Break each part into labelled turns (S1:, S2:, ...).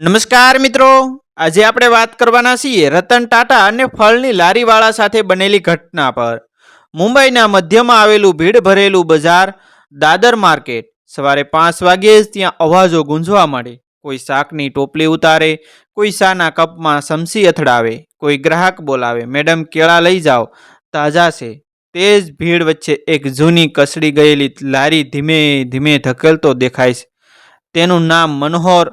S1: નમસ્કાર મિત્રો. આજે આપણે વાત કરવાના છીએ રતન ટાટા અને ફળની લારીવાળા સાથે બનેલી ઘટના પર. મુંબઈના મધ્યમાં આવેલું ભીડ ભરેલું બજાર, દાદર માર્કેટ. સવારે પાંચ વાગ્યે જ ત્યાં અવાજો ગુંજવા મળે. કોઈ શાકની ટોપલી ઉતારે, કોઈ શાના કપમાં સમસી અથડાવે, કોઈ ગ્રાહક બોલાવે, મેડમ, કેળા લઈ જાઓ. તાજા છે. તે જ ભીડ વચ્ચે એક જૂની કસડી ગયેલી લારી ધીમે ધીમે ધકેલતો દેખાય છે. તેનું નામ મનોહર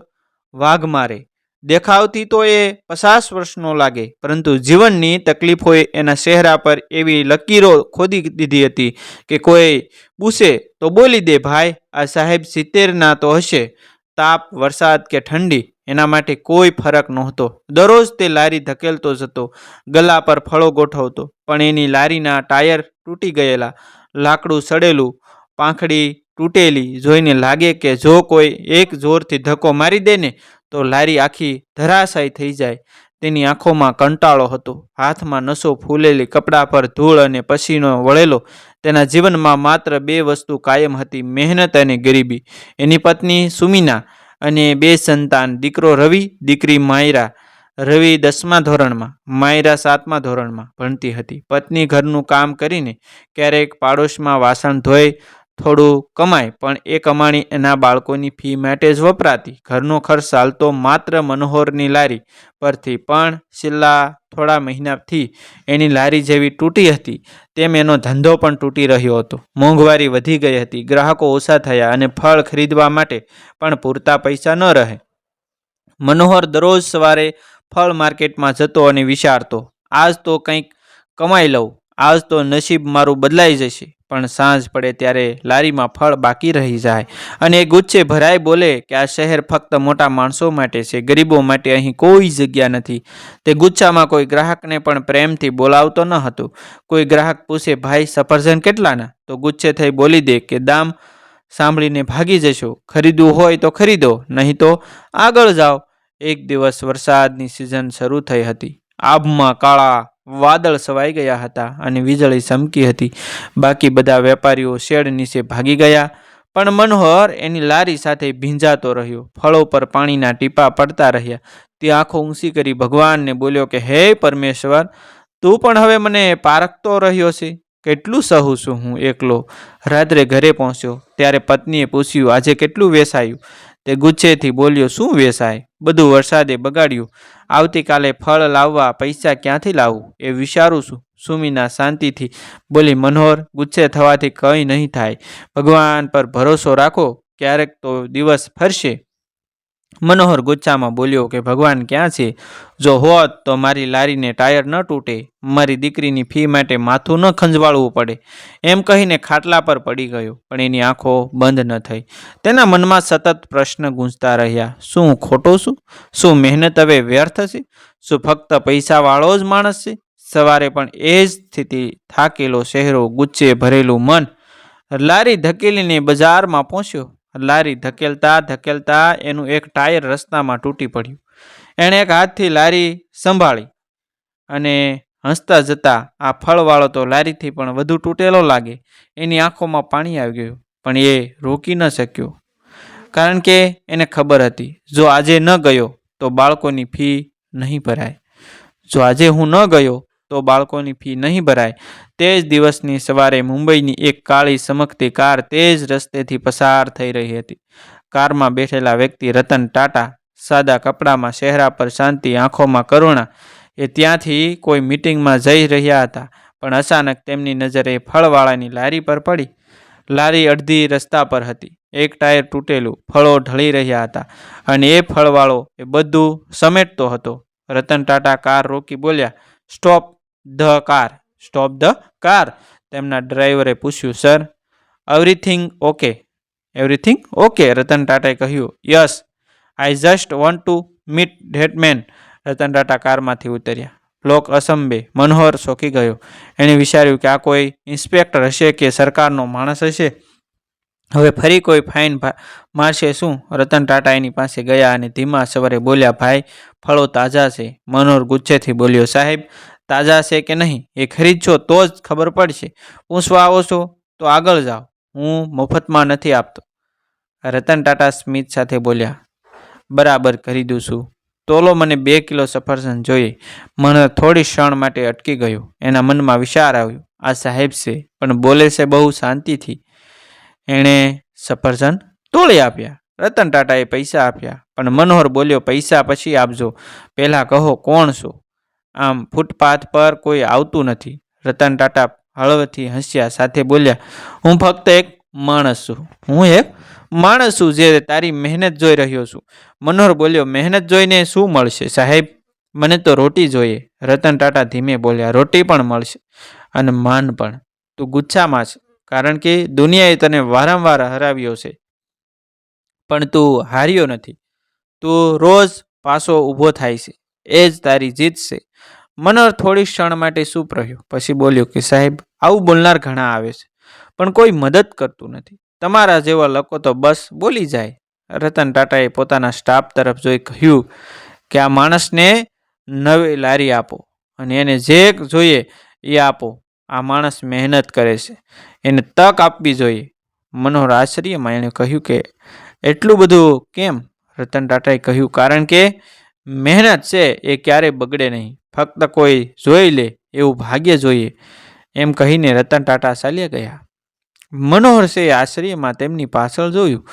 S1: વાઘમારે દેખાવથી તો એ પચાસ વર્ષનો લાગે, પરંતુ જીવનની તકલીફોએ એના ચહેરા પર એવી લકીરો ખોદી દીધી હતી કે કોઈ પૂછે તો બોલી દે, ભાઈ, આ સાહેબ સિત્તેરના તો હશે, તાપ, વરસાદ કે ઠંડી, એના માટે કોઈ ફરક નહોતો. દરરોજ તે લારી ધકેલતો જતો ગલા પર ફળો ગોઠવતો, પણ એની લારીના ટાયર તૂટી ગયેલા, લાકડું સડેલું, પાંખડી તૂટેલી જોઈને લાગે કે જો કોઈ એક જોરથી ધક્કો મારી દે ને, તો લારી આખી ધરાશાય થઈ જાય. તેની આંખોમાં કંટાળો હતો. હાથમાં નસો ફૂલેલી કપડા પર ધૂળ અને પસીનો વળેલો. તેના જીવનમાં માત્ર બે વસ્તુ કાયમ હતી, મહેનત અને ગરીબી. એની પત્ની સુમિના અને બે સંતાન, દીકરો રવિ, દીકરી માયરા. રવિ દસમા ધોરણમાં, માયરા સાતમા ધોરણમાં ભણતી હતી. પત્ની ઘરનું કામ કરીને ક્યારેક પાડોશમાં વાસણ ધોઈ થોડું કમાય, પણ એ કમાણી એના બાળકોની ફી માટે જ વપરાતી. ઘરનો ખર્ચ ચાલતો માત્ર મનોહરની લારી પરથી, પણ છેલ્લા થોડા મહિનાથી એની લારી જેવી તૂટી હતી. તેમ એનો ધંધો પણ તૂટી રહ્યો હતો. મોંઘવારી વધી ગઈ હતી. ગ્રાહકો ઓછા થયા અને ફળ ખરીદવા માટે પણ પૂરતા પૈસા ન રહે. મનોહર દરરોજ સવારે ફળ માર્કેટમાં જતો અને વિચારતો, આજ તો કંઈક કમાઈ લઉં. આજ તો નસીબ મારું બદલાઈ જશે. પણ સાંજ પડે ત્યારે લારીમાં ફળ બાકી રહી જાય. અને એ ગુચ્છે ભરાય બોલે કે આ શહેર ફક્ત મોટા માણસો માટે છે, ગરીબો માટે અહીં કોઈ જગ્યા નથી. તે ગુચ્છામાં કોઈ ગ્રાહકને પણ પ્રેમથી બોલાવતો ન હતો. કોઈ ગ્રાહક પૂછે, ભાઈ, સફરજન કેટલાના? તો ગુચ્છે થઈ બોલી દે કે, દામ સાંભળીને ભાગી જશો. ખરીદવું હોય તો ખરીદો, નહીં તો આગળ જાઓ. એક દિવસ વરસાદની સિઝન શરૂ થઈ હતી. આભમાં કાળા વાદળ સવાઈ ગયા હતા અને વીજળી ચમકી હતી. બાકી બધા વેપારીઓ શેડ નીચે ભાગી ગયા, પણ મનોહર એની લારી સાથે ભીંજાતો રહ્યો. ફળો પર પાણીના ટીપા પડતા રહ્યા. તે આંખો ઊંચી કરી ભગવાનને બોલ્યો કે, હે પરમેશ્વર, તું પણ હવે મને પારખતો રહ્યો છે. કેટલું સહું છું હું એકલો. રાત્રે ઘરે પહોંચ્યો. ત્યારે પત્નીએ પૂછ્યું, આજે કેટલું વેસાયું? તે ગુચ્છેથી બોલ્યો, શું વેસાય? બધું વરસાદે બગાડ્યું. આવતીકાલે ફળ લાવવા પૈસા ક્યાંથી લાવું? એ વિચારું છું. સુમીના શાંતિથી બોલી, મનોહર ગુસ્સે થવાથી કંઈ નહીં થાય. ભગવાન પર ભરોસો રાખો. ક્યારેક તો દિવસ ફરશે. મનોહર ગુચ્છામાં બોલ્યો કે, ભગવાન ક્યાં છે? જો હોત તો મારી લારીને ટાયર ન તૂટે. મારી દીકરીની ફી માટે માથું ન ખંજવાળવું પડે. એમ કહીને ખાટલા પર પડી ગયો, પણ એની આંખો બંધ ન થઈ. તેના મનમાં સતત પ્રશ્ન ગૂંજતા રહ્યા. શું હું ખોટો છું? શું મહેનત હવે વ્યર્થ છે? શું ફક્ત પૈસાવાળો જ માણસ છે? સવારે પણ એ જ સ્થિતિ થાકેલો ચહેરો ગુચ્છે ભરેલું મન. લારી ધકેલીને બજારમાં પહોંચ્યો. લારી ધકેલતા ધકેલતા એનું એક ટાયર રસ્તામાં તૂટી પડ્યું. એણે એક હાથથી લારી સંભાળી અને હસતા જતા આ ફળવાળો તો લારીથી પણ વધુ તૂટેલો લાગે, એની આંખોમાં પાણી આવી ગયું, પણ એ રોકી ન શક્યો. કારણ કે એને ખબર હતી, જો આજે ન ગયો તો બાળકોની ફી નહીં ભરાય. જો આજે હું ન ગયો તો બાળકોની ફી નહીં ભરાય. તે જ દિવસની સવારે મુંબઈની એક કાળી ચમકતી કાર તે જ રસ્તેથી પસાર થઈ રહી હતી. કારમાં બેઠેલા વ્યક્તિ રતન ટાટા સાદા કપડામાં ચહેરા પર શાંતિ, આંખોમાં કરુણા, એ ત્યાંથી કોઈ મિટિંગમાં જઈ રહ્યા હતા, પણ અચાનક તેમની નજર ફળવાળાની લારી પર પડી. લારી અડધી રસ્તા પર હતી. એક ટાયર તૂટેલું ફળો ઢળી રહ્યા હતા અને એ ફળવાળો એ બધું સમેટતો હતો. રતન ટાટા કાર રોકી બોલ્યા, stop the car. Stop the car તેમના ડ્રાઈવરે પૂછ્યું sir everything okay everything okay Ratan ટાટાએ કહ્યું yes I just want to meet that man Ratan Tata કારમાંથી ઉતર્યા. લોક અસંબે મનોહર શોકી ગયો. એણે વિચાર્યું કે આ કોઈ ઇન્સ્પેક્ટર હશે કે સરકારનો માણસ હશે? હવે ફરી કોઈ ફાઇન મારશે શું? રતન ટાટા એની પાસે ગયા અને ધીમા સવારે બોલ્યા, ભાઈ, ફળો તાજા છે. મનોહર ગુચ્છેથી બોલ્યો, સાહેબ તાજા છે કે નહીં એ ખરીદશો તો જ ખબર પડશે. પૂછવા આવો છો તો આગળ જાઓ. હું મફતમાં નથી આપતો. રતન ટાટા સ્મિત સાથે બોલ્યા, બરાબર કરી દઉં છું. તોલો મને બે કિલો સફરજન જોઈએ. મને થોડી ક્ષણ માટે અટકી ગયો. એના મનમાં વિચાર આવ્યો, આ સાહેબ છે, પણ બોલે છે બહુ શાંતિથી. એણે સફરજન તોડી આપ્યા. રતન ટાટાએ પૈસા આપ્યા, પણ મનોહર બોલ્યો, પૈસા પછી આપજો. પહેલાં કહો કોણ છો? આમ ફૂટપાથ પર કોઈ આવતું નથી. રતન ટાટા હળવથી હસ્યા સાથે બોલ્યા, હું ફક્ત એક માણસ છું. હું એક માણસ છું જે તારી મહેનત જોઈ રહ્યો છું. મનોહર બોલ્યો, મહેનત જોઈને શું મળશે સાહેબ? મને તો રોટી જોઈએ. રતન ટાટા ધીમે બોલ્યા, રોટી પણ મળશે અને માન પણ. તું ગુચ્છામાં છે, કારણ કે દુનિયાએ તને વારંવાર હરાવ્યો છે. પણ તું હાર્યો નથી. તું રોજ પાછો ઊભો થાય છે. એ જ તારી જીત છે. મનોહર થોડી ક્ષણ માટે ચૂપ રહ્યો. પછી બોલ્યો કે, સાહેબ, આવું બોલનાર ઘણા આવે છે, પણ કોઈ મદદ કરતું નથી. તમારા જેવા લોકો તો બસ બોલી જાય. રતન ટાટાએ પોતાના સ્ટાફ તરફ જોઈ કહ્યું કે, આ માણસને નવી લારી આપો અને એને જે જોઈએ એ આપો. આ માણસ મહેનત કરે છે. એને તક આપવી જોઈએ. મનોહર આશ્ચર્યમાં એણે કહ્યું કે, એટલું બધું કેમ? રતન ટાટાએ કહ્યું, કારણ કે મહેનત છે એ ક્યારેય બગડે નહીં. ફક્ત કોઈ જોઈ લે એવું ભાગ્ય જોઈએ, એમ કહીને રતન ટાટા ચાલ્યા ગયા. મનોહર છે આશ્ચર્યમાં તેમની પાછળ જોયું,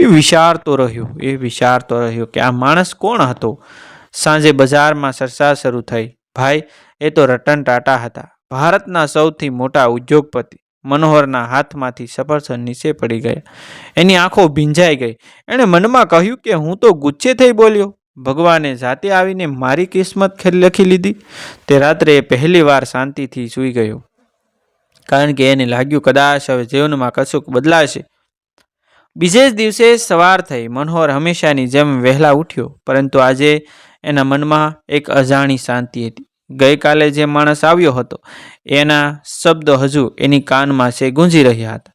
S1: એ વિચારતો રહ્યો, એ વિચારતો રહ્યો કે આ માણસ કોણ હતો? સાંજે બજારમાં ચર્ચા શરૂ થઈ. ભાઈ, એ તો રતન ટાટા હતા. ભારતના સૌથી મોટા ઉદ્યોગપતિ મનોહરના હાથમાંથી સફરસર નીચે પડી ગયા. એની આંખો ભીંજાઈ ગઈ. એણે મનમાં કહ્યું કે હું તો ગુચ્છે થઈ બોલ્યો. ભગવાને જાતે આવીને મારી કિસ્મત લખી લીધી. તે રાત્રે પહેલી વાર શાંતિથી સૂઈ ગયો. કારણ કે એને લાગ્યું કદાચ હવે જીવનમાં કશુંક બદલાશે. બીજે જ દિવસે સવાર થઈ. મનોહર હંમેશાની જેમ વહેલા ઉઠ્યો. પરંતુ આજે એના મનમાં એક અજાણી શાંતિ હતી. ગઈકાલે જે માણસ આવ્યો હતો, એના શબ્દો હજુ એની કાનમાં છે ગુંજી રહ્યા હતા.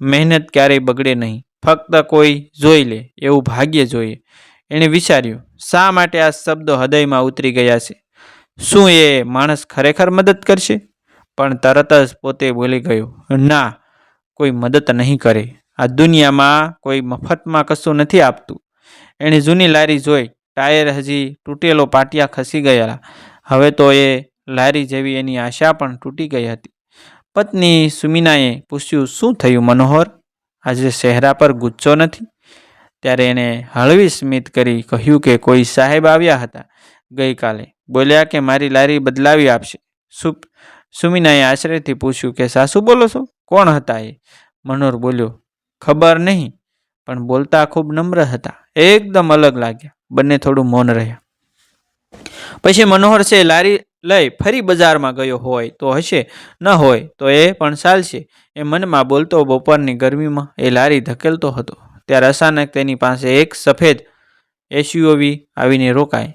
S1: મહેનત ક્યારેય બગડે નહીં. ફક્ત કોઈ જોઈ લે, એવું ભાગ્ય જોઈએ. એણે વિચાર્યું, શા માટે આ શબ્દો હૃદયમાં ઉતરી ગયા છે? શું એ માણસ ખરેખર મદદ કરશે? પણ તરત જ પોતે બોલી ગયો, ના, કોઈ મદદ નહીં કરે. આ દુનિયામાં કોઈ મફતમાં કશું નથી આપતું. એણે જૂની લારી જોઈ, ટાયર હજી તૂટેલો પાટિયા ખસી ગયેલા. હવે તો એ લારી જેવી એની આશા પણ તૂટી ગઈ હતી. પત્ની સુમિનાએ પૂછ્યું, શું થયું, મનોહર? આજે ચહેરા પર ગુચ્છો નથી? ત્યારે એણે હળવી સ્મિત કરી કહ્યું કે, કોઈ સાહેબ આવ્યા હતા ગઈકાલે? બોલ્યા કે, મારી લારી બદલાવી આપશે. સુપ, સુમિનાએ આશ્ચર્યથી પૂછ્યું કે, સાસુ બોલો છો? કોણ હતા એ? મનોહર બોલ્યો, ખબર નહીં, પણ બોલતા ખૂબ નમ્ર હતા. એકદમ અલગ લાગ્યા. બંને થોડું મૌન રહ્યા. પછી મનોહર છે, લારી લઈ ફરી બજારમાં ગયો હોય તો હશે, ન હોય તો એ પણ ચાલશે. એ મનમાં બોલતો બપોરની ગરમીમાં એ લારી ધકેલતો હતો. ત્યારે અચાનક તેની પાસે એક સફેદ એસયુવી આવીને રોકાય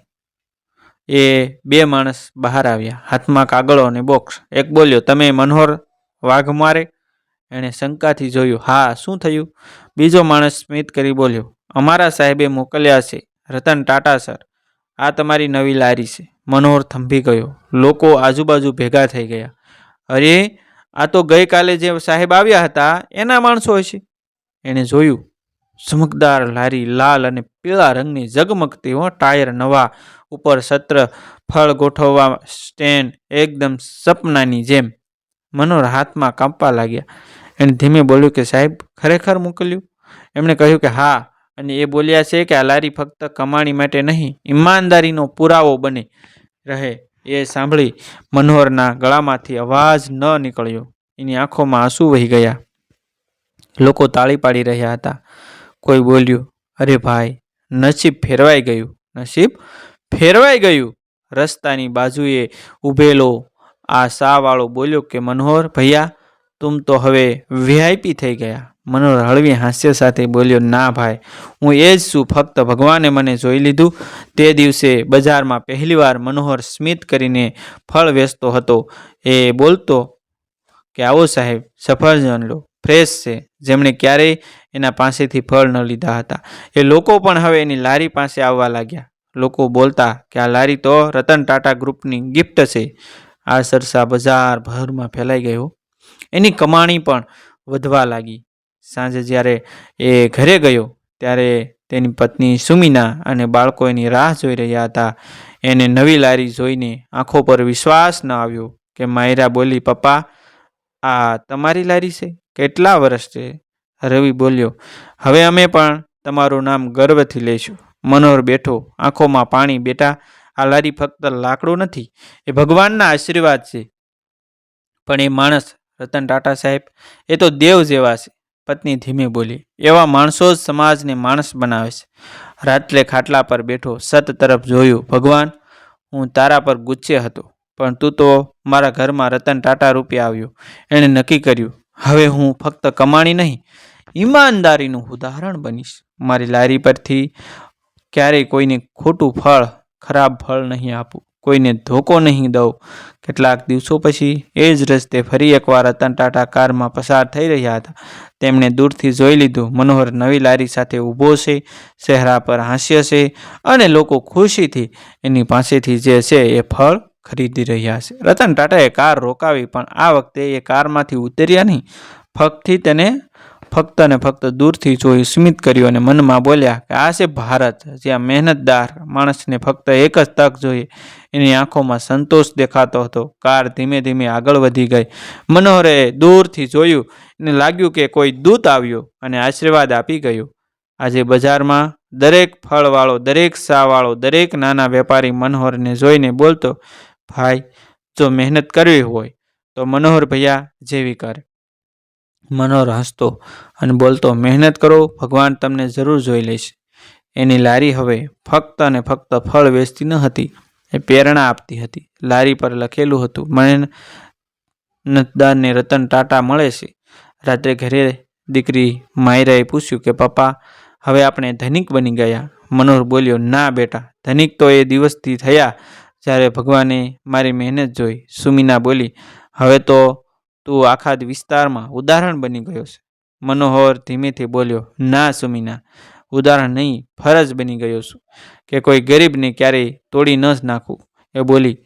S1: એ બે માણસ બહાર આવ્યા. હાથમાં કાગળો અને બોક્સ. એક બોલ્યો, તમે મનોહર વાઘ મારે? એણે શંકાથી જોયું, હા, શું થયું? બીજો માણસ સ્મિત કરી બોલ્યો, અમારા સાહેબે મોકલ્યા છે. રતન ટાટા, સર. આ તમારી નવી લારી છે. મનોહર થંભી ગયો. લોકો આજુબાજુ ભેગા થઈ ગયા. અરે, આ તો ગઈકાલે જે સાહેબ આવ્યા હતા, એના માણસો હશે. એણે જોયું ચમકદાર લારી લાલ અને પીળા રંગની ઝગમગતી હો, ટાયર નવા ઉપર સત્ર ફળ ગોઠવવા સ્ટેન્ડ એકદમ સપનાની જેમ મનોર હાથમાં કાંપવા લાગ્યા. એણે ધીમે બોલ્યું કે, સાહેબ, ખરેખર મોકલ્યું? એમણે કહ્યું કે, હા. અને એ બોલ્યા છે કે, આ લારી ફક્ત કમાણી માટે નહીં, ઈમાનદારીનો પુરાવો બને રહે. એ સાંભળી મનોહરના ગળામાંથી અવાજ ન નીકળ્યો. એની આંખોમાં આંસુ વહી ગયા. લોકો તાળી પાડી રહ્યા હતા. કોઈ બોલ્યું, અરે ભાઈ, નસીબ ફેરવાઈ ગયું. નસીબ ફેરવાઈ ગયું? રસ્તાની બાજુએ ઊભેલો આ શાહવાળો બોલ્યો કે, મનોહર, ભૈયા, તું તો હવે વીઆઈપી થઈ ગયા. મનોહર હળવી હાસ્ય સાથે બોલ્યો, ના ભાઈ, હું એ જ છું, ફક્ત ભગવાને મને જોઈ લીધું. તે દિવસે બજારમાં પહેલીવાર મનોહર સ્મિત કરીને ફળ વેચતો હતો. એ બોલતો કે, આવો સાહેબ, સફરજન લો. ફ્રેશ છે. જેમણે ક્યારેય એના પાસેથી ફળ ન લીધા હતા. એ લોકો પણ હવે એની લારી પાસે આવવા લાગ્યા. લોકો બોલતા કે આ લારી તો રતન ટાટા ગ્રુપની ગિફ્ટ છે. આ સરસા બજાર ભરમાં ફેલાઈ ગયો. એની કમાણી પણ વધવા લાગી. સાંજે જ્યારે એ ઘરે ગયો, ત્યારે તેની પત્ની સુમિના અને બાળકો એની રાહ જોઈ રહ્યા હતા. એને નવી લારી જોઈને આંખો પર વિશ્વાસ ન આવ્યો કે માયરા બોલી, પપ્પા, આ તમારી લારી છે? કેટલા વર્ષ છે રવિ બોલ્યો, હવે અમે પણ તમારું નામ ગર્વથી લઈશું. મનોહર બેઠો, આંખોમાં પાણી બેટા આ લારી ફક્ત લાકડું નથી, એ ભગવાનના આશીર્વાદ છે. પણ એ માણસ, રતન ટાટા સાહેબ, એ તો દેવ જેવા છે. પત્ની ધીમે બોલી, એવા માણસો જ સમાજને માણસ બનાવે છે. રાત્રે ખાટલા પર બેઠો, સત તરફ જોયું, ભગવાન, હું તારા પર ગુસ્સે હતો, પણ તું તો મારા ઘરમાં રતન ટાટા રૂપે આવ્યો. એણે નક્કી કર્યું હવે હું ફક્ત કમાણી નહીં, ઈમાનદારીનું ઉદાહરણ બનીશ. મારી લારી પરથી ક્યારેય કોઈને ખોટું ફળ, ખરાબ ફળ નહીં આપું. કોઈને ધોકો નહીં દઉં. કેટલાક દિવસો પછી એ જ રસ્તે ફરી એકવાર રતન ટાટા કારમાં પસાર થઈ રહ્યા હતા. તેમણે દૂરથી જોઈ લીધું, મનોહર નવી લારી સાથે ઊભો છે, ચહેરા પર હાસ્ય છે અને લોકો ખુશીથી એની પાસેથી જે છે એ ફળ ખરીદી રહ્યા છે. રતન ટાટાએ કાર રોકાવી, પણ આ વખતે એ કારમાંથી ઉતર્યા નહીં. ફક્તથી તેને ફક્ત ને ફક્ત દૂરથી જોઈ સ્મિત કર્યું અને મનમાં બોલ્યા કે, આ છે ભારત, જ્યાં મહેનતદાર માણસને ફક્ત એક જ તક જોઈએ. એની આંખોમાં સંતોષ દેખાતો હતો. કાર ધીમે ધીમે આગળ વધી ગઈ. મનોહરે દૂરથી જોયું. એને લાગ્યું કે કોઈ દૂત આવ્યો અને આશીર્વાદ આપી ગયો. આજે બજારમાં દરેક ફળવાળો, દરેક સાવાળો, દરેક નાના વેપારી મનોહરને જોઈને બોલતો ભાઈ, જો મહેનત કરવી હોય તો મનોહર ભૈયા જેવી કરે. મનોહર હસતો અને બોલતો, મહેનત કરો, ભગવાન તમને જરૂર જોઈ લેશે. એની લારી હવે ફક્ત અને ફક્ત ફળ વેચતી ન હતી, એ પ્રેરણા આપતી હતી. લારી પર લખેલું હતું મહેનતદારને રતન ટાટા મળે છે. રાત્રે ઘરે દીકરી માયરાએ પૂછ્યું કે, પપ્પા, હવે આપણે ધનિક બની ગયા. મનોહર બોલ્યો, ના બેટા, ધનિક તો એ દિવસથી થયા જ્યારે ભગવાને મારી મહેનત જોઈ સુમિના બોલી, હવે તો તું આખા વિસ્તારમાં ઉદાહરણ બની ગયો છે. મનોહર ધીમેથી બોલ્યો, ના સુમિના, ઉદાહરણ નહીં, ફરજ બની ગયો છું કે કોઈ ગરીબને ક્યારેય તોડી ન જ નાખું. એ બોલી,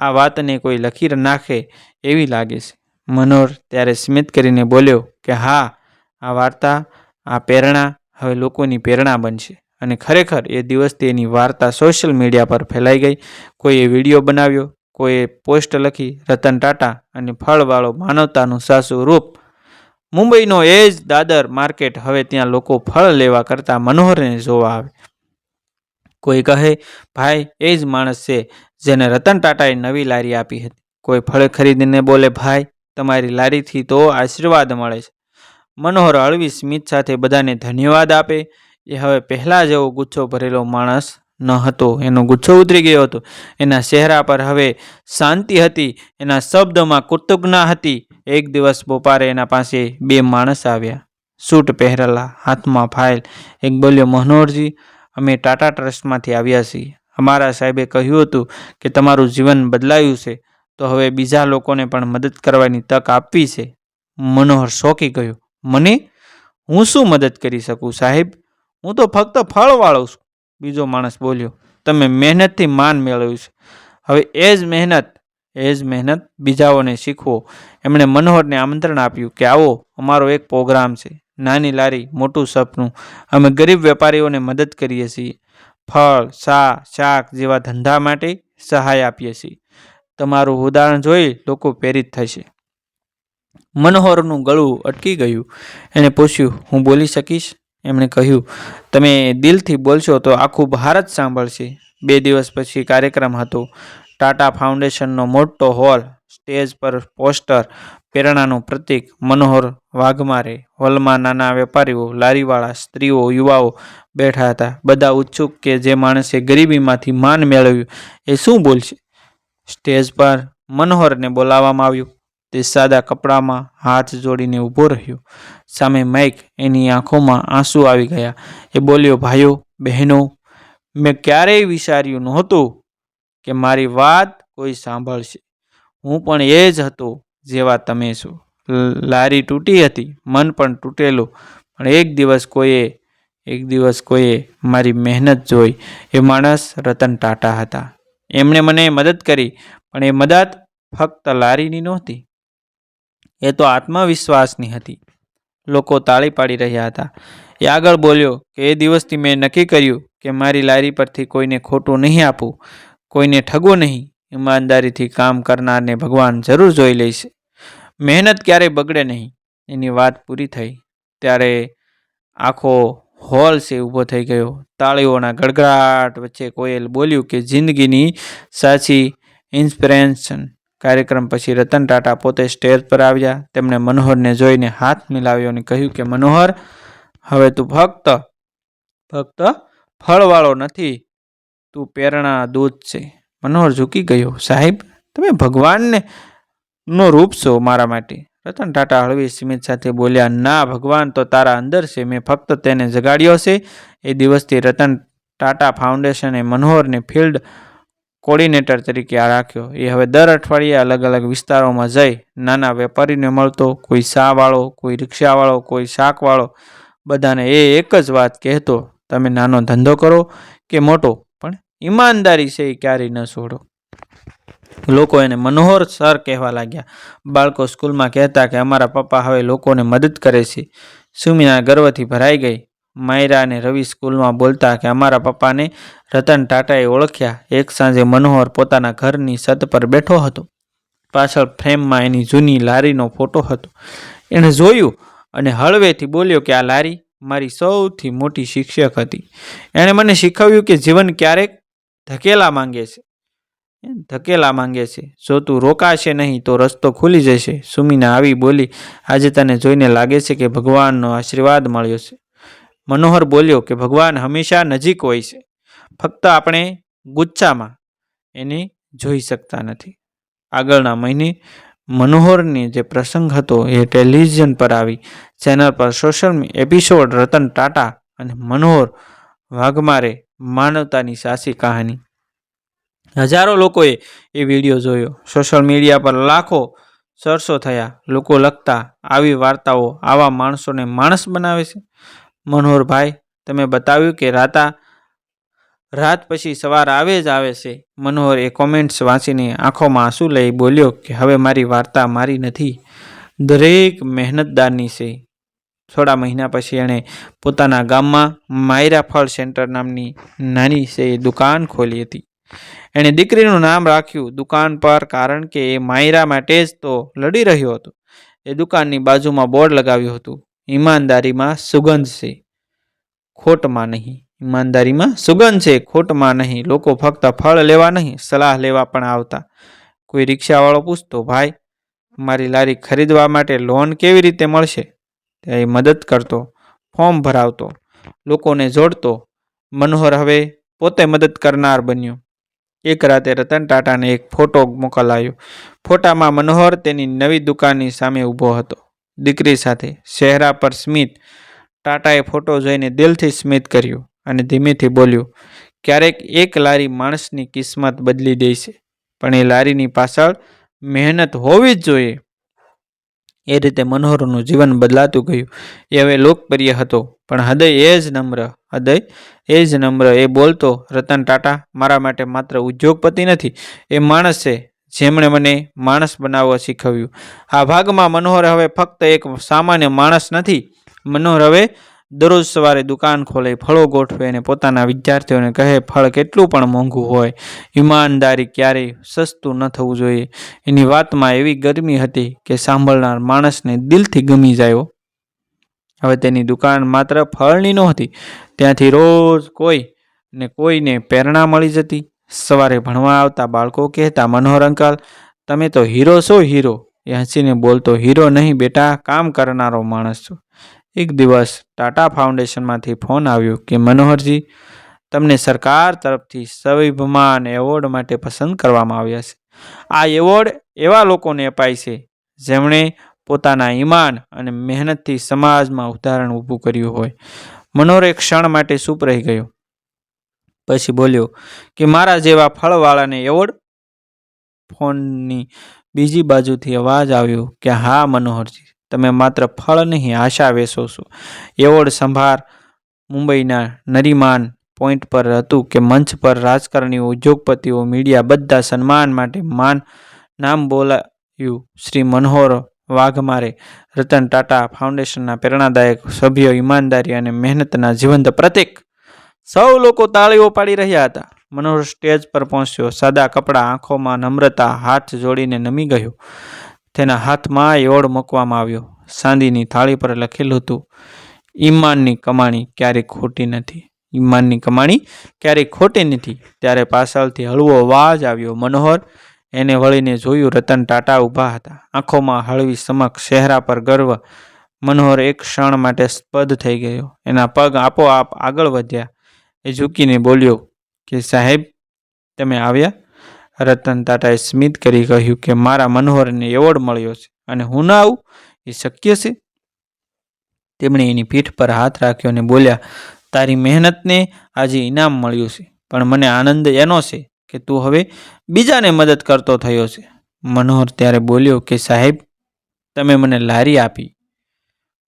S1: આ વાતને કોઈ લખી નાખે એવી લાગે છે. મનોહર ત્યારે સ્મિત કરીને બોલ્યો કે, હા, આ વાર્તા, આ પ્રેરણા હવે લોકોની પ્રેરણા બનશે. અને ખરેખર એ દિવસથી એની વાર્તા સોશિયલ મીડિયા પર ફેલાઈ ગઈ. કોઈએ વીડિયો બનાવ્યો, કોઈએ પોસ્ટ લખી, રતન ટાટા અને ફળવાળો માનવતાનું સાસુ રૂપ. મુંબઈનો એ જ દાદર માર્કેટ હવે ત્યાં લોકો ફળ લેવા કરતાં મનોહરને જોવા આવે. કોઈ કહે, ભાઈ, એ જ માણસ છે જેને રતન ટાટાએ નવી લારી આપી હતી. કોઈ ફળ ખરીદીને બોલે, ભાઈ, તમારી લારીથી તો આશીર્વાદ મળે છે. મનોહર હળવી સ્મિત સાથે બધાને ધન્યવાદ આપે. એ હવે પહેલાં જેવો ગુચ્છો ભરેલો માણસ ન હતો. એનો ગુચ્છો ઉતરી ગયો હતો. એના ચહેરા પર હવે શાંતિ હતી. એના શબ્દમાં કૃતજ્ઞા હતી. એક દિવસ બપોરે એના પાસે બે માણસ આવ્યા. સૂટ પહેરેલા, હાથમાં ફાઇલ. એક બોલ્યો, મનોહરજી, અમે ટાટા ટ્રસ્ટમાંથી આવ્યા છીએ. અમારા સાહેબે કહ્યું હતું કે તમારું જીવન બદલાયું છે. તો હવે બીજા લોકોને પણ મદદ કરવાની તક આપવી છે. મનોહર શોકી ગયો. મને? હું શું મદદ કરી શકું સાહેબ? હું તો ફક્ત ફળવાળો છું. બીજો માણસ બોલ્યો, તમે મહેનતથી માન મેળવ્યું છે. હવે એ જ મહેનત, એ જ મહેનત બીજાઓને શીખવો. એમણે મનોહરને આમંત્રણ આપ્યું કે, આવો, અમારો એક પ્રોગ્રામ છે. નાની લારી, મોટું સપનું. અમે ગરીબ વેપારીઓને મદદ કરીએ છીએ. ફળ શા શાક જેવા ધંધા માટે સહાય આપીએ છીએ. તમારું ઉદાહરણ જોઈ લોકો પ્રેરિત થશે. મનોહરનું ગળું અટકી ગયું. એણે પૂછ્યું, હું બોલી શકીશ? એમણે કહ્યું, તમે દિલથી બોલશો તો આખું ભારત સાંભળશે. બે દિવસ પછી કાર્યક્રમ હતો. ટાટા ફાઉન્ડેશનનો મોટો હોલ, સ્ટેજ પર પોસ્ટર, પ્રેરણાનું પ્રતીક, મનોહર વાઘમારે, હોલમાં નાના વેપારીઓ, લારીવાળા સ્ત્રીઓ, યુવાઓ બેઠા હતા. બધા ઉત્સુક કે જે માણસે ગરીબીમાંથી માન મેળવ્યું એ શું બોલશે? સ્ટેજ પર મનોહરને બોલાવવામાં આવ્યું. તે સાદા કપડામાં હાથ જોડીને ઊભો રહ્યો. સામે માઇક એની આંખોમાં આંસુ આવી ગયા. એ બોલ્યો, ભાઈઓ, બહેનો, મેં ક્યારેય વિચાર્યું નહોતું કે મારી વાત કોઈ સાંભળશે. હું પણ એ જ હતો જેવા તમે છો. લારી તૂટી હતી, મન પણ તૂટેલું. પણ એક દિવસ કોઈએ, એક દિવસ કોઈએ મારી મહેનત જોઈ. એ માણસ રતન ટાટા હતા. એમણે મને મદદ કરી, પણ એ મદદ ફક્ત લારીની નહોતી. એ તો આત્મવિશ્વાસની હતી. લોકો તાળી પાડી રહ્યા હતા. એ આગળ બોલ્યો કે એ દિવસથી મેં નક્કી કર્યું કે મારી લારી પરથી કોઈને ખોટું નહીં આપું, કોઈને ઠગવું નહીં, ઈમાનદારીથી કામ કરનારને ભગવાન જરૂર જોઈ લેશે. મહેનત ક્યારેય બગડે નહીં. એની વાત પૂરી થઈ. ત્યારે આખો હોલ છે ઊભો થઈ ગયો. તાળીઓના ગડગડાટ વચ્ચે કોયલ બોલ્યું કે જિંદગીની સાચી ઇન્સ્પિરેશન કાર્યક્રમ પછી રતન ટાટા પોતે સ્ટેજ પર આવ્યા. તેમણે મનોહરને જોઈને હાથ મિલાવ્યો અને કહ્યું કે, મનોહર, હવે તું ફક્ત ફક્ત ફળવાળો નથી. તું પ્રેરણા દૂત છે. મનોહર ઝૂકી ગયો. સાહેબ, તમે ભગવાનને નો રૂપ છો મારા માટે. રતન ટાટા હળવી સ્મિત સાથે બોલ્યા, ના, ભગવાન તો તારા અંદર છે. મેં ફક્ત તેને જગાડ્યો છે. એ દિવસથી રતન ટાટા ફાઉન્ડેશને મનોહરને ફિલ્ડ કોર્ડિનેટર તરીકે આ રાખ્યો. એ હવે દર અઠવાડિયે અલગ અલગ વિસ્તારોમાં જઈ નાના વેપારીને મળતો, કોઈ શાહવાળો કોઈ રિક્ષાવાળો, કોઈ શાકવાળો, બધાને એ એક જ વાત કહેતો, તમે નાનો ધંધો કરો કે મોટો, પણ ઈમાનદારી છે એ ક્યારેય ન છોડો. લોકો એને મનોહર સર કહેવા લાગ્યા. બાળકો સ્કૂલમાં કહેતા કે, અમારા પપ્પા હવે લોકોને મદદ કરે છે. સુમિના ગર્વથી ભરાઈ ગઈ. માયરા અને રવિ સ્કૂલમાં બોલતા કે અમારા પપ્પાને રતન ટાટાએ ઓળખ્યા. એક સાંજે મનોહર પોતાના ઘરની છત પર બેઠો હતો. પાછળ ફ્રેમમાં એની જૂની લારીનો ફોટો હતો. એણે જોયું અને હળવેથી બોલ્યો કે, આ લારી મારી સૌથી મોટી શિક્ષક હતી. એણે મને શીખવ્યું કે જીવન ક્યારેક ધકેલા માંગે છે. ધકેલા માંગે છે? જો તું રોકાશે નહીં તો રસ્તો ખુલી જશે. સુમીના આવી બોલી, આજે તને જોઈને લાગે છે કે ભગવાનનો આશીર્વાદ મળ્યો છે. મનોહર બોલ્યો કે, ભગવાન હંમેશા નજીક હોય છે. ફક્ત આપણે ગુચ્છામાં એને જોઈ શકતા નથી. આગળના મહિને મનોહરની જે પ્રસંગ હતો એ ટેલિવિઝન પર આવી. ચેનલ પર સોશિયલ એપિસોડ રતન ટાટા અને મનોહર વાઘમારે માનવતાની સાચી કહાની. હજારો લોકોએ એ વીડિયો જોયો. સોશિયલ મીડિયા પર લાખો સરસો થયા. લોકો લખતા, આવી વાર્તાઓ આવા માણસોને માણસ બનાવે છે. મનોહરભાઈ, તમે બતાવ્યું કે રાતા, રાત પછી સવાર આવે જ આવે છે. મનોહર એ કોમેન્ટ્સ વાંચીને આંખોમાં આંસુ લઈ બોલ્યો કે હવે મારી વાર્તા મારી નથી. દરેક મહેનતદારની છે. થોડા મહિના પછી એણે પોતાના ગામમાં માયરા ફળ સેન્ટર નામની નાની છે દુકાન ખોલી હતી. એણે દીકરીનું નામ રાખ્યું દુકાન પર કારણ કે એ માયરા માટે જ તો લડી રહ્યો હતો. એ દુકાનની બાજુમાં બોર્ડ લગાવ્યું હતું. ઈમાનદારીમાં સુગંધ છે. ખોટમાં નહીં. ઈમાનદારીમાં સુગંધ છે, ખોટમાં નહીં. લોકો ફક્ત ફળ લેવા નહીં, સલાહ લેવા પણ આવતા. કોઈ રિક્ષાવાળો પૂછતો, ભાઈ, મારી લારી ખરીદવા માટે લોન કેવી રીતે મળશે? તે મદદ કરતો, ફોર્મ ભરાવતો, લોકોને જોડતો. મનોહર હવે પોતે મદદ કરનાર બન્યો. એક રાતે રતન ટાટાને એક ફોટો મોકલાયો. ફોટામાં મનોહર તેની નવી દુકાનની સામે ઊભો હતો. દીકરી સાથે ચહેરા પર સ્મિત. ટાટાએ ફોટો જોઈને દિલથી સ્મિત કર્યું અને ધીમેથી બોલ્યું, ક્યારેક એક લારી માણસની કિસ્મત બદલી દે છે, પણ એ લારીની પાછળ મહેનત હોવી જ જોઈએ. એ રીતે મનોહરનું જીવન બદલાતું ગયું. એ હવે લોકપ્રિય હતો, પણ હૃદય એ જ નમ્ર, હૃદય એ જ નમ્ર. એ બોલતો, રતન ટાટા, મારા માટે માત્ર ઉદ્યોગપતિ નથી, એ માણસ છે જેમણે મને માણસ બનાવવા શીખવ્યું. આ ભાગમાં મનોહર હવે ફક્ત એક સામાન્ય માણસ નથી. મનોહર હવે દરરોજ સવારે દુકાન ખોલે, ફળો ગોઠવે અને પોતાના વિદ્યાર્થીઓને કહે, ફળ કેટલું પણ મોંઘું હોય. ઈમાનદારી ક્યારેય સસ્તું ન થવું જોઈએ. એની વાતમાં એવી ગરમી હતી કે સાંભળનાર માણસને દિલથી ગમી જાયો. હવે તેની દુકાન માત્ર ફળની નહોતી. ત્યાંથી રોજ કોઈ ને કોઈને પ્રેરણા મળી જતી. સવારે ભણવા આવતા બાળકો કહેતા, મનોહર અંકલ, તમે તો હીરો છો હીરો. એ હસીને બોલતો, હીરો નહીં બેટા, કામ કરનારો માણસ છો. એક દિવસ ટાટા ફાઉન્ડેશનમાંથી ફોન આવ્યો કે, મનોહરજી, તમને સરકાર તરફથી સવિભમાન એવોર્ડ માટે પસંદ કરવામાં આવ્યા છે. આ એવોર્ડ એવા લોકોને અપાય છે જેમણે પોતાના ઈમાન અને મહેનતથી સમાજમાં ઉદાહરણ ઊભું કર્યું હોય. મનોહર એક ક્ષણ માટે ચૂપ રહી ગયો. પછી બોલ્યો, કે મારા જેવા ફળવાળાને એવોર્ડ? ફોનની બીજી બાજુથી અવાજ આવ્યો કે, હા, મનોહરજી, તમે માત્ર ફળ નહીં, આશા વેચો છો. એવોર્ડ સંભાર મુંબઈના નરીમાન પોઈન્ટ પર હતું કે, મંચ પર રાજકારણીઓ ઉદ્યોગપતિઓ, મીડિયા બધા સન્માન માટે માન નામ બોલાયું. શ્રી મનોહર વાઘમારે રતન ટાટા ફાઉન્ડેશનના પ્રેરણાદાયક સભ્યો, ઈમાનદારી અને મહેનતના જીવંત પ્રતીક સૌ લોકો તાળીઓ પાડી રહ્યા હતા. મનોહર સ્ટેજ પર પહોંચ્યો. સાદા કપડાં, આંખોમાં નમ્રતા, હાથ જોડીને નમી ગયો. તેના હાથમાં એવોર્ડ મૂકવામાં આવ્યો. સાંદીની થાળી પર લખેલું હતું, ઈમાનની કમાણી ક્યારેય ખોટી નથી. ઈમાનની કમાણી ક્યારેય ખોટી નથી. ત્યારે પાછળથી હળવો અવાજ આવ્યો. મનોહર એને વળીને જોયું, રતન ટાટા ઊભા હતા. આંખોમાં હળવી સમક્ષ ચહેરા પર ગર્વ. મનોહર એક ક્ષણ માટે સ્પદ થઈ ગયો. એના પગ આપોઆપ આગળ વધ્યા. એ ઝૂકીને બોલ્યો કે, સાહેબ, તમે આવ્યા? રતન ટાટાએ સ્મિત કરી કહ્યું કે, મારા મનોહરને એવોર્ડ મળ્યો છે અને હું ના આવું? એ શક્ય છે? તેમણે એની પીઠ પર હાથ રાખ્યો અને બોલ્યા, તારી મહેનતને આજે ઇનામ મળ્યું છે, પણ મને આનંદ એનો છે કે તું હવે બીજાને મદદ કરતો થયો છે. મનોહર ત્યારે બોલ્યો કે, સાહેબ, તમે મને લારી આપી.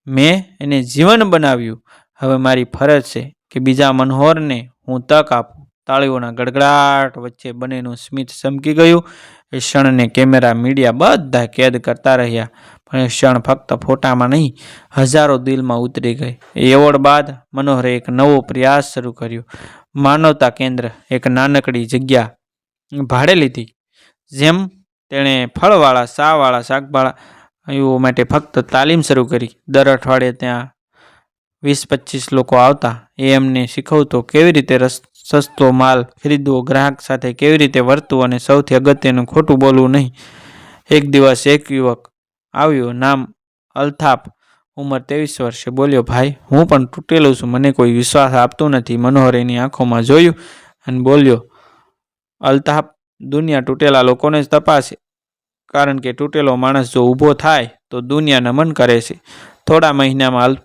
S1: મેં એને જીવન બનાવ્યું. હવે મારી ફરજ છે કે બીજા મનોહરને હું તક આપું. તાળીઓના ગડગડાટ વચ્ચે બંનેનું સ્મિત સમકી ગયું. એ ક્ષણને કેમેરા મીડિયા બધા કેદ કરતા રહ્યા, પણ એ ક્ષણ ફક્ત ફોટામાં નહીં, હજારો દિલમાં ઉતરી ગઈ. એ એવોર્ડ બાદ મનોહરે એક નવો પ્રયાસ શરૂ કર્યો. માનવતા કેન્દ્ર, એક નાનકડી જગ્યા ભાડે લીધી, જેમ તેણે ફળવાળા શાવાળા શાકભાળા માટે ફક્ત તાલીમ શરૂ કરી. દર અઠવાડિયે ત્યાં વીસ પચીસ લોકો આવતા એ એમને શીખવતો કેવી રીતે રસ, સસ્તો માલ ખરીદવો, ગ્રાહક સાથે કેવી રીતે વર્તવું અને સૌથી અગત્યનું ખોટું બોલવું નહીં. એક દિવસ એક યુવક આવ્યો, નામ અલ્થાપ, ઉંમર ત્રેવીસ વર્ષે, બોલ્યો, ભાઈ, હું પણ તૂટેલો છું, મને કોઈ વિશ્વાસ આપતું નથી. મનોહર એની આંખોમાં જોયું અને બોલ્યો અલ્તાફ દુનિયા તૂટેલા લોકોને જ તપાસે. કારણ કે તૂટેલો માણસ જો ઊભો થાય, તો દુનિયા નમન કરે છે. થોડા મહિનામાં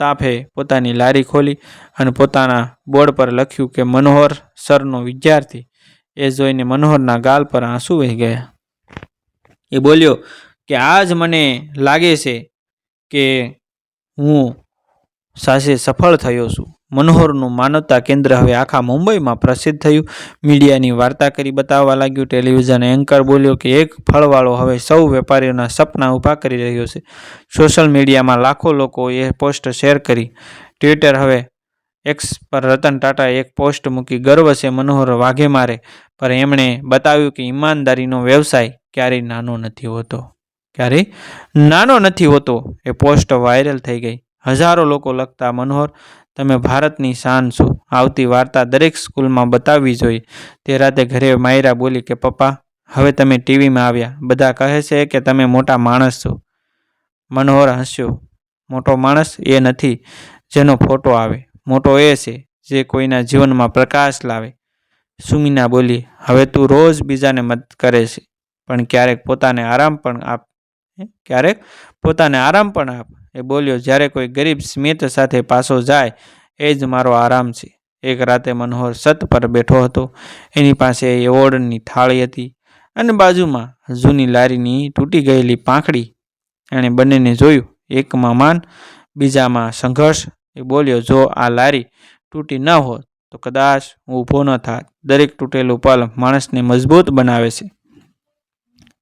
S1: અલ્તાફે પોતાની લારી ખોલી અને પોતાના બોર્ડ પર લખ્યું કે, મનોહર સરનો વિદ્યાર્થી. એ જોઈને મનોહરના ગાલ પર આંસુ વહી ગયા. એ બોલ્યો કે, આજ મને લાગે છે કે હું સાસે સફળ થયો છું. મનોહરનું માનવતા કેન્દ્ર હવે આખા મુંબઈમાં પ્રસિદ્ધ થયું. મીડિયાની વાર્તા કરી બતાવવા લાગ્યું, ટેલિવિઝન એન્કર બોલ્યો કે એક ફળવાળો હવે સૌ વેપારીઓના સપના ઊભા કરી રહ્યો છે. સોશિયલ મીડિયામાં લાખો લોકો એ પોસ્ટ શેર કરી. ટ્વિટર હવે એક્સ પર રતન ટાટાએ એક પોસ્ટ મૂકી, ગર્વ છે મનોહર વાઘે મારે. પર એમણે બતાવ્યું કે ઈમાનદારીનો વ્યવસાય ક્યારેય નાનો નથી હોતો. ક્યારેય? નાનો નથી હોતો. એ પોસ્ટ વાયરલ થઈ ગઈ. હજારો લોકો લખતા મનોહર તમે ભારતની શાન છો. આવતી વાર્તા દરેક સ્કૂલમાં બતાવવી જોઈએ. તે રાતે ઘરે માયરા બોલી કે, પપ્પા, હવે તમે ટીવીમાં આવ્યા. બધા કહે છે કે તમે મોટા માણસ છો. મનોહર હસ્યો. મોટો માણસ એ નથી જેનો ફોટો આવે. મોટો એ છે જે કોઈના જીવનમાં પ્રકાશ લાવે. સુમિના બોલી, હવે તું રોજ બીજાને મદદ કરે છે. પણ ક્યારેક પોતાને આરામ પણ આપ ક્યારેક પોતાને આરામ પણ આપ. એ બોલ્યો, જ્યારે કોઈ ગરીબ સ્મિત સાથે પાછો જાય, એ જ મારો આરામ છે. એક રાતે મનોહર સત પર બેઠો હતો. એની પાસે એવોર્ડની થાળી હતી અને બાજુમાં જૂની લારીની તૂટી ગયેલી પાંખડી. એણે બંનેને જોયું. એકમાં માન, બીજામાં સંઘર્ષ. એ બોલ્યો, જો આ લારી તૂટી ન હોત, તો કદાચ હું ઊભો ન થાત. દરેક તૂટેલું પલ માણસને મજબૂત બનાવે છે.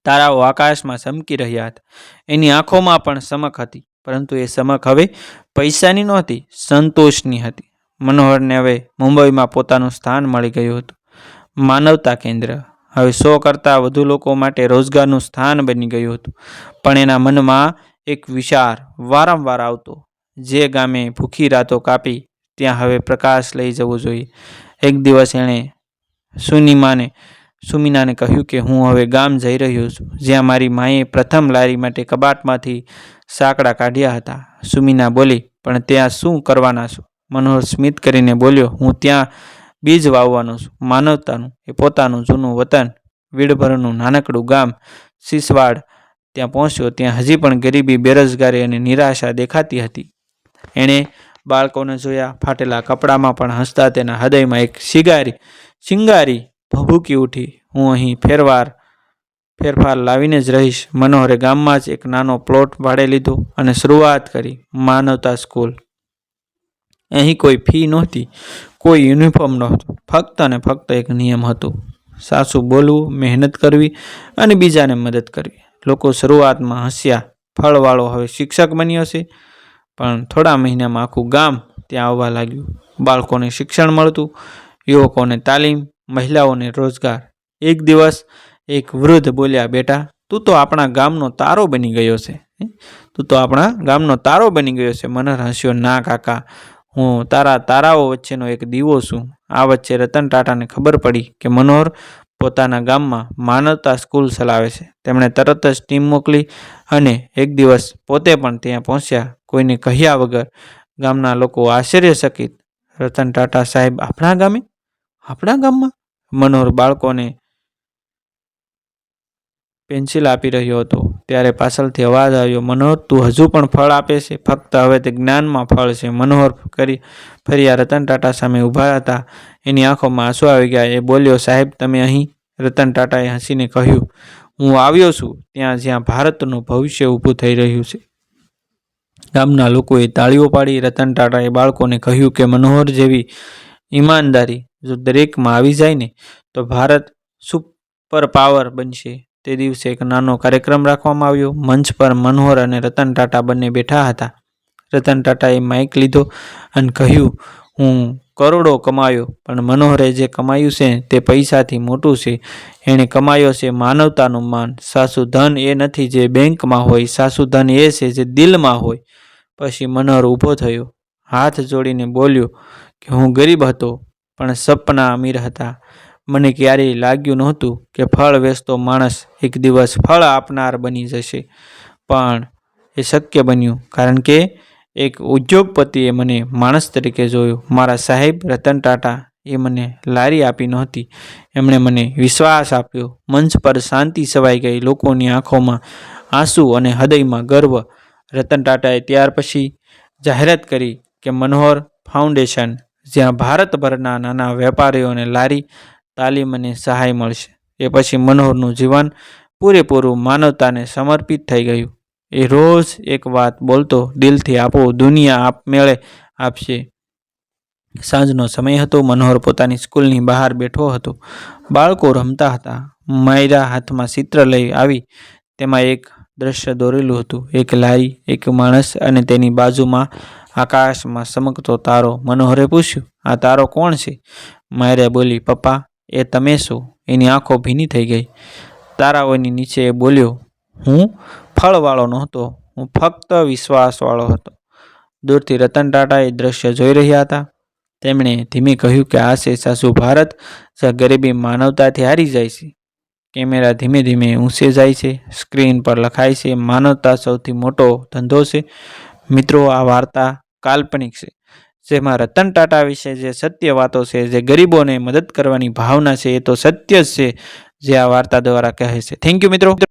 S1: તારાઓ આકાશમાં ચમકી રહ્યા હતા. એની આંખોમાં પણ ચમક હતી. પરંતુ એ સમક હવે પૈસાની નહોતી, સંતોષની હતી. મનોહરને હવે મુંબઈમાં પોતાનું સ્થાન મળી ગયું હતું. માનવતા કેન્દ્ર. હવે સો કરતાં વધુ લોકો માટે રોજગારનું સ્થાન બની ગયું હતું. પણ એના મનમાં એક વિચાર વારંવાર આવતો. જે ગામે ભૂખી રાતો કાપી, ત્યાં હવે પ્રકાશ લઈ જવો જોઈએ. એક દિવસ એણે સુનિમાને, સુમિનાને કહ્યું કે, હું હવે ગામ જઈ રહ્યો છું. જ્યાં મારી માએ પ્રથમ લારી માટે કબાટમાંથી સાંકડા કાઢ્યા હતા. સુમિના બોલી, પણ ત્યાં શું કરવાના છો? મનોહર સ્મિત કરીને બોલ્યો, હું ત્યાં બીજ વાવવાનો છું. માનવતાનું, એ પોતાનું જૂનું વતન, વીડભરનું નાનકડું ગામ સિસવાડ ત્યાં પહોંચ્યો. ત્યાં હજી પણ ગરીબી, બેરોજગારી અને નિરાશા દેખાતી હતી. એણે બાળકોને જોયા, ફાટેલા કપડામાં પણ હસતા તેના હૃદયમાં એક શિગારી, શિંગારી ભભૂકી ઉઠી. હું અહીં ફેરવાર ફેરફાર લાવીને જ રહીશ. મનોહરે ગામમાં જ એક નાનો પ્લોટ ભાડે લીધો અને શરૂઆત કરી માનવતા સ્કૂલ અહીં કોઈ ફી નહોતી, કોઈ યુનિફોર્મ નહોતો. ફક્ત અને ફક્ત એક નિયમ હતો. સાસુ બોલવું, મહેનત કરવી અને બીજાને મદદ કરવી. લોકો શરૂઆતમાં હસ્યા. ફળવાળો હવે શિક્ષક બન્યો છે. પણ થોડા મહિનામાં આખું ગામ ત્યાં આવવા લાગ્યું. બાળકોને શિક્ષણ મળતું, યુવકોને તાલીમ, મહિલાઓને રોજગાર. એક દિવસ એક વૃદ્ધ બોલ્યા, બેટા, તું તો આપણા ગામનો તારો બની ગયો છે. તું તો આપણા ગામનો તારો બની ગયો છે. મનોહર હસ્યો, ના કાકા, હું તારા તારાઓ વચ્ચેનો એક દીવો છું. આ વચ્ચે રતન ટાટાને ખબર પડી કે મનોહર પોતાના ગામમાં માનવતા સ્કૂલ ચલાવે છે. તેમણે તરત જ ટીમ મોકલી અને એક દિવસ પોતે પણ ત્યાં પહોંચ્યા. કોઈને કહ્યા વગર ગામના લોકો આશ્ચર્યચકિત. રતન ટાટા સાહેબ, આપણા ગામે? આપણા ગામમાં? મનોહર બાળકોને પેન્સિલ આપી રહ્યો હતો. ત્યારે પાછળથી અવાજ આવ્યો, મનોહર, તું હજુ પણ ફળ આપે છે ફક્ત હવે તે જ્ઞાનમાં ફળ છે. મનોહર કરી ફર્યા રતન ટાટા સામે ઊભા હતા. એની આંખોમાં આંસુ આવી ગયા. એ બોલ્યો, સાહેબ, તમે અહીં રતન ટાટાએ હસીને કહ્યું, હું આવ્યો છું. ત્યાં જ્યાં ભારતનું ભવિષ્ય ઊભું થઈ રહ્યું છે. ગામના લોકોએ તાળીઓ પાડી. રતન ટાટાએ બાળકોને કહ્યું કે, મનોહર જેવી ઈમાનદારી જો દરેકમાં આવી જાય ને, તો ભારત સુપર પાવર બનશે. તે દિવસે એક નાનો કાર્યક્રમ રાખવામાં આવ્યો. મંચ પર મનોહર અને રતન ટાટા બંને બેઠા હતા. રતન ટાટાએ માઇક લીધો અને કહ્યું, હું કરોડો કમાયો, પણ મનોહરે જે કમાયું છે તે પૈસાથી મોટું છે. એણે કમાયો છે માનવતાનું માન. સાસુ ધન એ નથી જે બેંકમાં હોય સાસુ ધન એ છે જે દિલમાં હોય. પછી મનોહર ઊભો થયો, હાથ જોડીને બોલ્યો કે, હું ગરીબ હતો, પણ સપના અમીર હતા. મને ક્યારેય લાગ્યું નહોતું કે ફળ વેચતો માણસ એક દિવસ ફળ આપનાર બની જશે. પણ એ શક્ય બન્યું, કારણ કે એક ઉદ્યોગપતિએ મને માણસ તરીકે જોયો. મારા સાહેબ રતન ટાટા એ મને લારી આપી નહોતી. એમણે મને વિશ્વાસ આપ્યો. મંચ પર શાંતિ સવાઈ ગઈ. લોકોની આંખોમાં આંસુ અને હૃદયમાં ગર્વ. રતન ટાટાએ ત્યાર પછી જાહેરાત કરી કે મનોહર ફાઉન્ડેશન, જ્યાં ભારતભરના નાના વેપારીઓને લારી તાલીમ અને સહાય મળશે. એ પછી મનોહરનું જીવન પૂરેપૂરું માનવતાને સમર્પિત થઈ ગયું. એ રોજ એક વાત બોલતો દિલથી આપો, દુનિયા આપમેળે આપશે. સાંજનો સમય હતો, મનોહર પોતાની સ્કૂલની બહાર બેઠો હતો. બાળકો રમતા હતા. માયરા હાથમાં ચિત્ર લઈ આવી. તેમાં એક દ્રશ્ય દોરેલું હતું. એક લારી, એક માણસ અને તેની બાજુમાં આકાશમાં ચમકતો તારો. મનોહરે પૂછ્યું, આ તારો કોણ છે? માયરે બોલી, પપ્પા એ તમે શું? એની આંખો ભીની થઈ ગઈ. તારાઓની નીચે એ બોલ્યો, હું ફળવાળો નહોતો, હું ફક્ત વિશ્વાસવાળો હતો. દૂરથી રતન ટાટા એ દ્રશ્ય જોઈ રહ્યા હતા. તેમણે ધીમે કહ્યું કે આ છે સાસુ ભારત, જ્યાં ગરીબી માનવતાથી હારી જાય છે. કેમેરા ધીમે ધીમે ઊંચે જાય છે, સ્ક્રીન પર લખાય છે, માનવતા સૌથી મોટો ધંધો છે. મિત્રો, આ વાર્તા કાલ્પનિક છે. જેમાં રતન ટાટા વિશે જે સત્ય વાતો છે, જે ગરીબોને મદદ કરવાની ભાવના છે, એ તો સત્ય જ છે, જે આ વાર્તા દ્વારા કહે છે. થેન્ક યુ મિત્રો.